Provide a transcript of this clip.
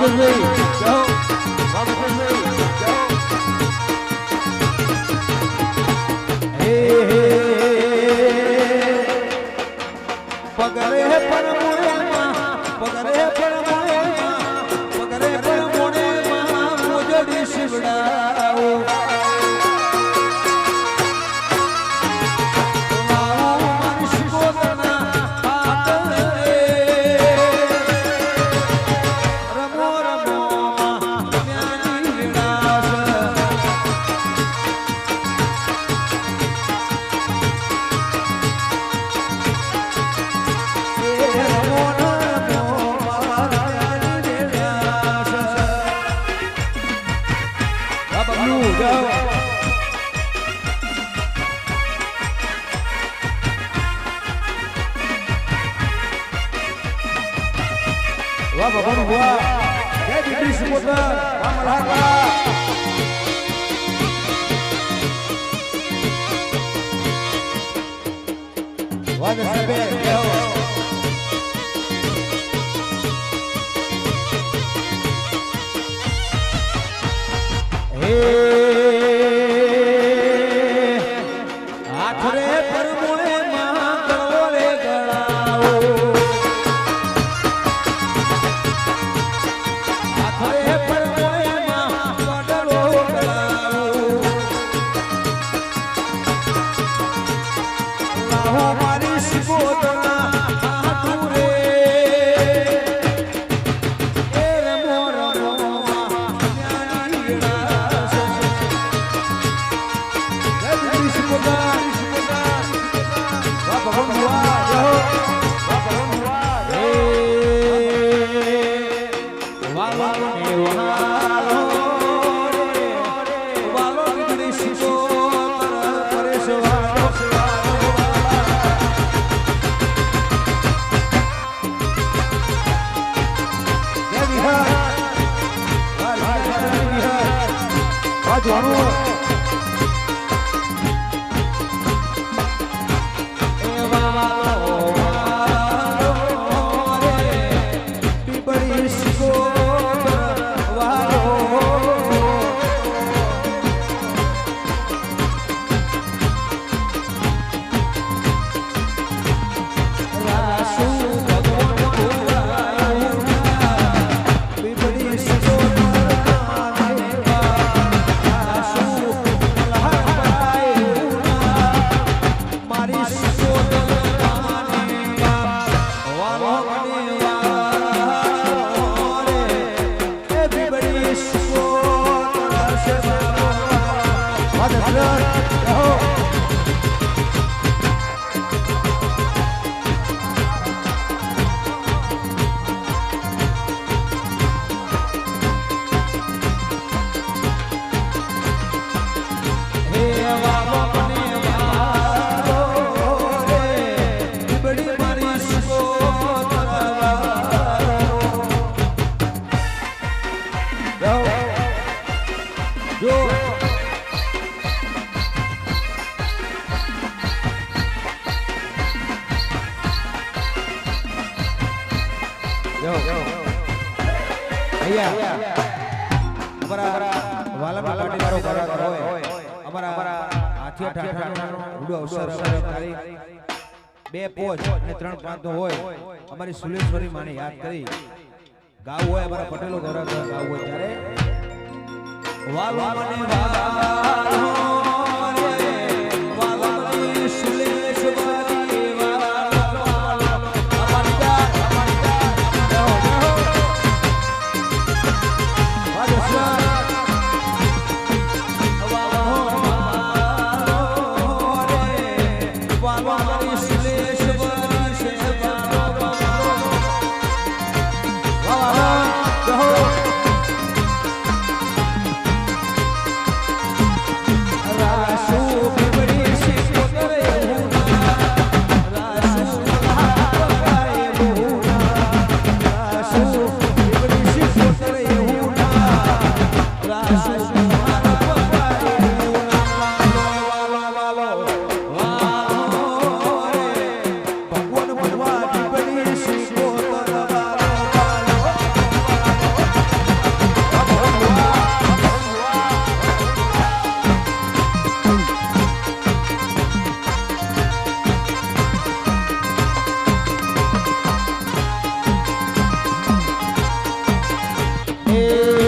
ભગવી વાહ ભગવાન વાહ જય દીકરી સુપોતર વાહ Malhar Olha essa beijão Ei હો મારી શિવોદના આ જાણો Everybody is so બે પોચ અને ત્રણ પાંચો હોય, અમારી સુલેશ્વરી માને યાદ કરી. ગાવ હોય અમારા પટેલો ગૌરવ ગાવ હોય ત્યારે, વાલો મને Hey.